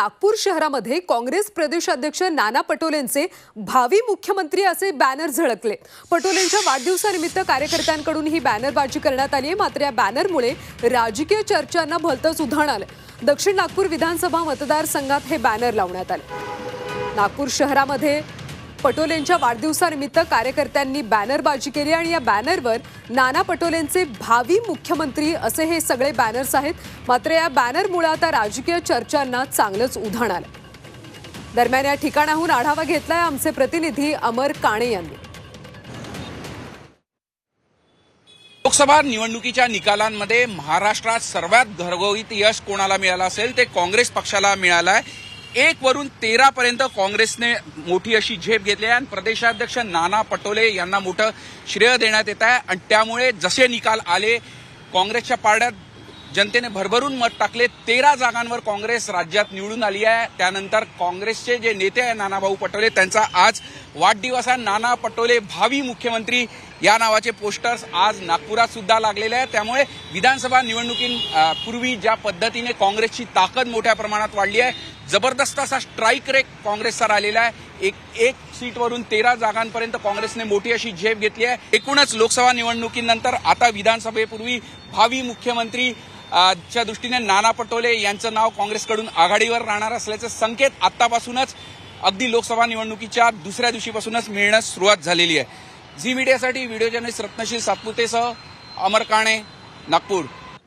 नागपूर शहरामध्ये काँग्रेस प्रदेशाध्यक्ष नाना पटोलेंचे भावी मुख्यमंत्री असे बॅनर झळकले. पटोलेंच्या वाढदिवसानिमित्त कार्यकर्त्यांकडून ही बॅनरबाजी करण्यात आली आहे. मात्र या बॅनरमुळे राजकीय चर्चांना भलतंच उधाण आलं दक्षिण नागपूर विधानसभा मतदारसंघात हे बॅनर लावण्यात आले. नागपूर शहरामध्ये पटोलेंच्या वाढदिवसानिमित्त कार्यकर्त्यांनी बॅनरबाजी केली आणि या बॅनरवर नाना पटोलेंचे भावी मुख्यमंत्री असे हे सगळे बॅनर्स आहेत. मात्र या बॅनरमुळे आता राजकीय चर्चांना चांगलंच उधाण आलं. दरम्यान या ठिकाणाहून आढावा घेतलाय आमचे प्रतिनिधी अमर काणे यांनी. लोकसभा निवडणुकीच्या निकालांमध्ये महाराष्ट्रात सर्वात घरगोईत यश कोणाला मिळालं असेल ते काँग्रेस पक्षाला मिळालं आहे एक वरून तेरा पर्यंत काँग्रेसने मोठी अशी झेप घेतली आहे आणि प्रदेशाध्यक्ष नाना पटोले यांना मोठं श्रेय देण्यात येत आहे. आणि त्यामुळे जसे निकाल आले काँग्रेसच्या पारड्यात जनतेने भरभरून मत टाकले तेरा जागांवर काँग्रेस राज्यात निवडून आली आहे. त्यानंतर काँग्रेसचे जे नेते आहे नानाभाऊ पटोले त्यांचा आज वाढदिवस आहे. नाना पटोले भावी मुख्यमंत्री या नावाचे पोस्टर्स आज नागपुरात सुद्धा लागलेले आहेत. त्यामुळे विधानसभा निवडणुकीपूर्वी ज्या पद्धतीने काँग्रेसची ताकद मोठ्या प्रमाणात वाढली आहे जबरदस्त असा स्ट्राईक रेट काँग्रेसचा राहिलेला आहे. एक एक सीटवरून तेरा जागांपर्यंत काँग्रेसने मोठी अशी झेप घेतली आहे. एकूणच लोकसभा निवडणुकीनंतर आता विधानसभेपूर्वी भावी मुख्यमंत्री च्या दृष्टीने नाना पटोले यांचं नाव काँग्रेसकडून आघाडीवर राहणार असल्याचे संकेत आतापासूनच अगदी लोकसभा निवडणुकीच्या दुसऱ्या दिवशीपासूनच मिळण्यास सुरुवात झालेली आहे. झी मीडियासाठी व्हिडिओ जर्नलिस्ट रत्नशील सातपुतेसह अमर काणे नागपूर.